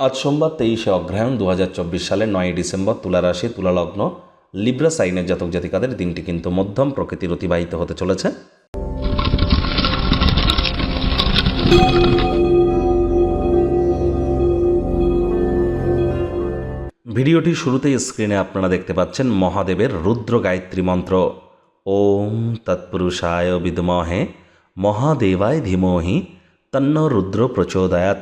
আজ সোমবার তেইশে অগ্রহায়ণ দু সালের নয়ই ডিসেম্বর তুলা রাশি, তুলা লগ্ন, লিব্রা সাইনের জাতক জাতিকাদের দিনটি কিন্তু মধ্যম প্রকৃতির অতিবাহিত হতে চলেছে। ভিডিওটি শুরুতেই স্ক্রিনে আপনারা দেখতে পাচ্ছেন মহাদেবের রুদ্র গায়ত্রী মন্ত্র। ওম তৎপুরুষায় বিদমহে, মহাদেবায় ধীমহি তন্ন রুদ্র প্রচোদয়াত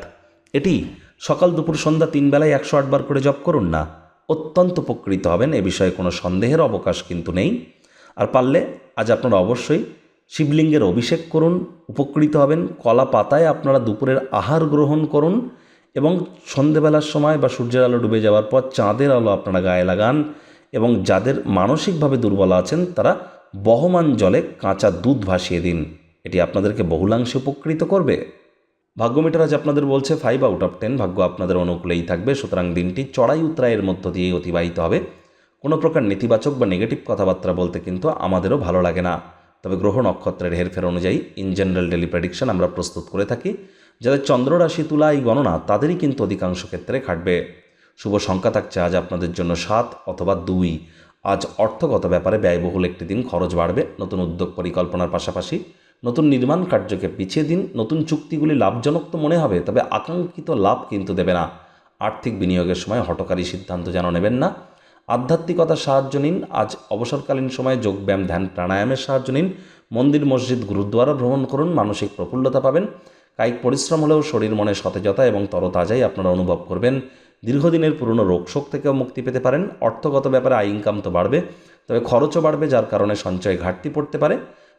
এটি সকাল দুপুর সন্ধ্যা তিন বেলায় একশো আটবার করে জপ করুন না। অত্যন্ত উপকৃত হবেন, এ বিষয়ে কোনো সন্দেহের অবকাশ কিন্তু নেই। আর পারলে আজ আপনারা অবশ্যই শিবলিঙ্গের অভিষেক করুন, উপকৃত হবেন, কলা পাতায় আপনারা দুপুরের আহার গ্রহণ করুন এবং সন্ধেবেলার সময় বা সূর্যের আলো ডুবে যাওয়ার পর চাঁদের আলো আপনারা গায়ে লাগান এবং যাদের মানসিকভাবে দুর্বল আছেন তারা বহমান জলে কাঁচা দুধ ভাসিয়ে দিন। এটি আপনাদেরকে বহুলাংশে উপকৃত করবে। ভাগ্যমিটার আজ আপনাদের বলছে ফাইভ আউট অফ টেন ভাগ্য আপনাদের অনুকূলেই থাকবে, সুতরাং দিনটি চড়াই উত্তরায়ের মধ্য দিয়ে অতিবাহিত হবে। কোনো প্রকার নেতিবাচক বা নেগেটিভ কথাবার্তা বলতে কিন্তু আমাদেরও ভালো লাগে না। তবে গ্রহ নক্ষত্রের হেরফের অনুযায়ী ইন জেনারেল ডেলি প্রেডিকশন আমরা প্রস্তুত করে থাকি, যাদের চন্দ্ররাশি তুলা এই গণনা তাদেরই কিন্তু অধিকাংশ ক্ষেত্রে খাটবে। শুভ সংখ্যা থাকছে আজ আপনাদের জন্য সাত অথবা দুই। আজ অর্থগত ব্যাপারে ব্যয়বহুল একটি দিন খরচ বাড়বে, নতুন উদ্যোগ পরিকল্পনার পাশাপাশি নতুন নির্মাণ কার্যকে পিছিয়ে দিন, নতুন চুক্তিগুলি লাভজনক তো মনে হবে, তবে আকাঙ্ক্ষিত লাভ কিন্তু দেবে না। আর্থিক বিনিয়োগের সময় হটকারী সিদ্ধান্ত যেন নেবেন না। আধ্যাত্মিকতার সাহায্য নিন, আজ অবসরকালীন সময়ে যোগব্যায়াম, ধ্যান, প্রাণায়ামের সাহায্য নিন, মন্দির, মসজিদ গুরুদ্বারা ভ্রমণ করুন, মানসিক প্রফুল্লতা পাবেন। কায়িক পরিশ্রম হলেও শরীর, মনে সতেজতা এবং তরতাজাই আপনারা অনুভব করবেন। দীর্ঘদিনের পুরনো রোগশোক থেকেও মুক্তি পেতে পারেন। অর্থগত ব্যাপারে আয় ইনকাম তো বাড়বে, তবে খরচও বাড়বে, যার কারণে সঞ্চয় ঘাটতি পড়তে পারে।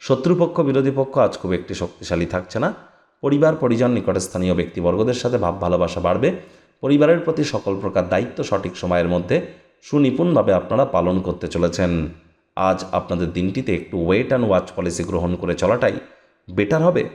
শত্রুপক্ষ, বিরোধী পক্ষ আজ খুব একটি শক্তিশালী থাকছে না। পরিবার, পরিজন নিকটস্থানীয় ব্যক্তিবর্গদের সাথে ভাব, ভালোবাসা বাড়বে। পরিবারের প্রতি সকল প্রকার দায়িত্ব সঠিক সময়ের মধ্যে সুনিপুণভাবে আপনারা পালন করতে চলেছেন। আজ আপনাদের দিনটিতে একটু ওয়েট অ্যান্ড ওয়াচ পলিসি গ্রহণ করে চলাটাই বেটার হবে।